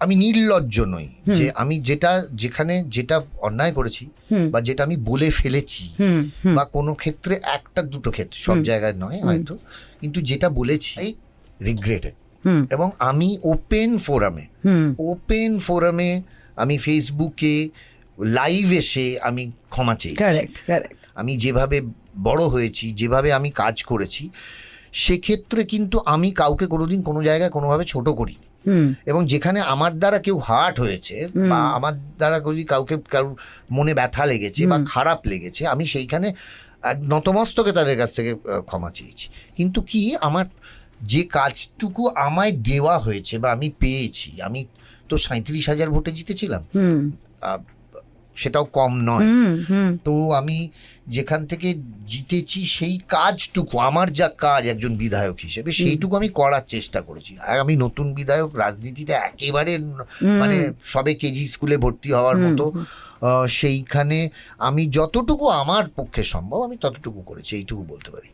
আমি নির্লজ্জ নই যে আমি যেটা যেখানে যেটা অন্যায় করেছি বা যেটা আমি বলে ফেলেছি বা কোনো ক্ষেত্রে একটা দুটো ক্ষেত্রে সব জায়গায় নয় হয়তো কিন্তু যেটা বলেছি রিগ্রেটেড এবং আমি ওপেন ফোরামে ওপেন ফোরামে আমি ফেসবুকে লাইভ এসে আমি ক্ষমা চেয়েছি। আমি যেভাবে বড় হয়েছি যেভাবে আমি কাজ করেছি সেক্ষেত্রে কিন্তু আমি কাউকে কোনোদিন কোনো জায়গায় কোনোভাবে ছোট করি এবং যেখানে আমার দ্বারা কেউ হার্ট হয়েছে বা আমার দ্বারা যদি কাউকে কারোর মনে ব্যথা লেগেছে বা খারাপ লেগেছে আমি সেইখানে নতমস্তকে তাদের কাছ থেকে ক্ষমা চেয়েছি। কিন্তু কি আমার যে কাজটুকু আমায় দেওয়া হয়েছে বা আমি পেয়েছি আমি তো সাঁত্রিশ হাজার ভোটে জিতেছিলাম। সেটাও কম নয়। তো আমি যেখান থেকে জিতেছি সেই কাজটুকু আমার যা কাজ একজন বিধায়ক হিসেবে সেইটুকু আমি করার চেষ্টা করেছি। আর আমি নতুন বিধায়ক রাজনীতিতে একেবারে মানে সবে কেজি স্কুলে ভর্তি হওয়ার মতো সেইখানে আমি যতটুকু আমার পক্ষে সম্ভব আমি ততটুকু করেছি এইটুকু বলতে পারি।